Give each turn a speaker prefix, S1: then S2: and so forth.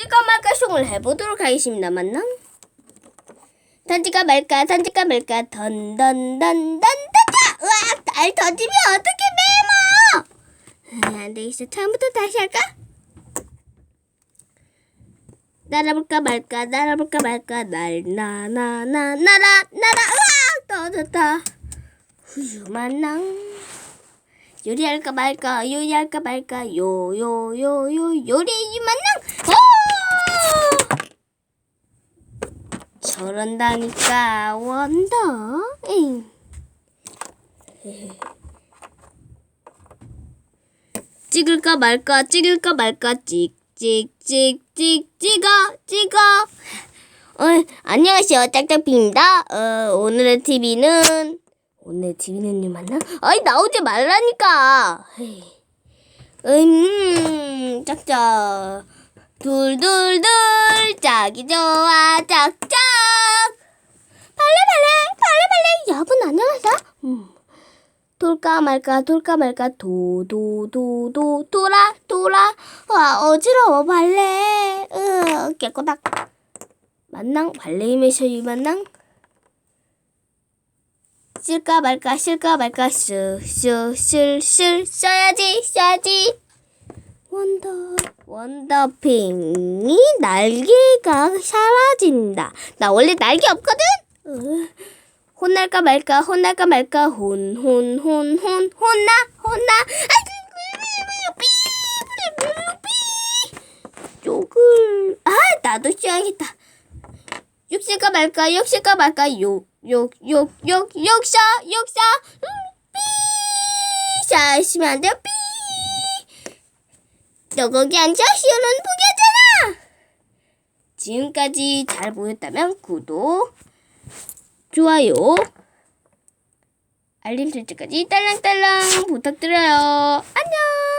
S1: 던질까 말까 쇼을 해보도록 하겠습니다. 맞나? 던질까 말까 던질까 말까. 던던던던던던. 으악 날 던지면 어떻게 메모. 안 되겠어 처음부터 다시 할까? 날아볼까 말까 날아볼까 말까. 날나나나 날아 날아 으악 떨어졌다. 후유 만낭 요리할까 말까 요리할까 말까. 요요요요 요리 만낭 오! 저런다니까 원더. 찍을까 말까 찍을까 말까 찍찍찍찍 찍어 찍어. 어, 안녕하세요 짝짝피입니다. 어, 오늘의 TV는 오늘 TV는 맞나? 아이 나오지 말라니까. 음 짝짝. 둘둘둘. 짝이 좋아 짝짝 발레 발레 발레 발레 여러분 안녕하세요 음. 돌까 말까 돌까 말까. 도도도도 돌아 돌아. 와 어지러워 발레. 으 깨꼬닥. 만낭 발레임의 셔유 만낭. 쓸까 말까 쓸까 말까. 쓱쓱슬슬 써야지 써야지. 원더 원더핑이 날개가 사라진다. 나 원래 날개 없거든? 으. 혼날까 말까 혼날까 말까. 혼 혼 혼 혼 혼나 혼나. 욕을. 아 나도 쉬어야겠다. 욕실까 말까 욕실까 말까. 욕 욕 욕 욕 욕샤 욕샤 음, 삐. 샤시면 안 돼요. 삐너 거기 앉아? 시원한 포기하잖아. 지금까지 잘 보였다면 구독 좋아요, 알림 설정까지 딸랑딸랑 부탁드려요. 안녕!